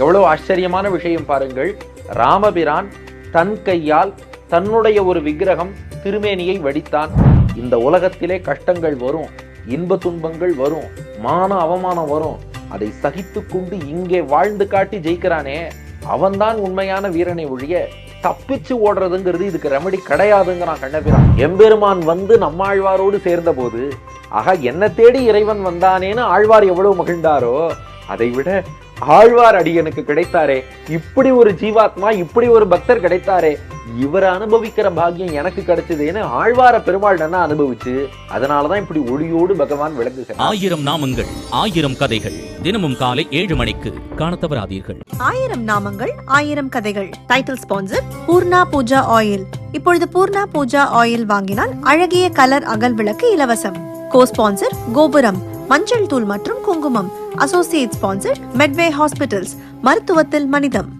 எவ்வளவு ஆச்சரியமான விஷயம் பாருங்கள். ராமபிரான் தன் கையால் தன்னுடைய ஒரு விக்கிரகம் திருமேனியை வடித்தான். இந்த உலகத்திலே கஷ்டங்கள் வரும் இன்ப துன்பங்கள் வரும் மான அவமானம் வரும். அதை சகித்து கொண்டு இங்கே வாழ்ந்து காட்டி ஜெயிக்கிறானே. அவன்தான் உண்மையான வீரனை ஒழிய தப்பிச்சு ஓடுறதுங்கிறது இதுக்கு ரெமடி கிடையாதுங்கிறான் கண்ணபிரான். எம்பெருமான் வந்து நம்மாழ்வாரோடு சேர்ந்த போது ஆக என்ன தேடி இறைவன் வந்தானேன்னு ஆழ்வார் எவ்வளவு மகிழ்ந்தாரோ அதை விட ஆழ்வார் அடியனுக்கு கிடைத்தாரே. இப்படி ஒரு ஜீவாத்மா இப்படி ஒரு பக்தர் கிடைத்தாரே. இவரை அனுபவிக்கிற பாக்கியம் எனக்கு கிடைச்சதுன்னு ஆழ்வார பெருமாள் என்ன அனுபவிச்சு அதனாலதான் இப்படி ஒளியோடு பகவான் விளங்குகிறார் ஆயிரம் நாமங்கள் ஆயிரம் கதைகள். தினமும் காலை ஏழு மணிக்கு தவறாதீர்கள் ஆயிரம் நாமங்கள் ஆயிரம் கதைகள். Title sponsor Poorna Pooja oil. இப்பொழுது பூர்ணா பூஜா ஆயில் வாங்கினால் அழகிய கலர் அகல் விளக்கு இலவசம். கோ ஸ்பான்சர் கோபுரம். மஞ்சள் தூள் மற்றும் குங்குமம். அசோசியேட் ஸ்பான்சர் மெட்வே ஹாஸ்பிட்டல்ஸ் மருத்துவத்தில் மனிதம்.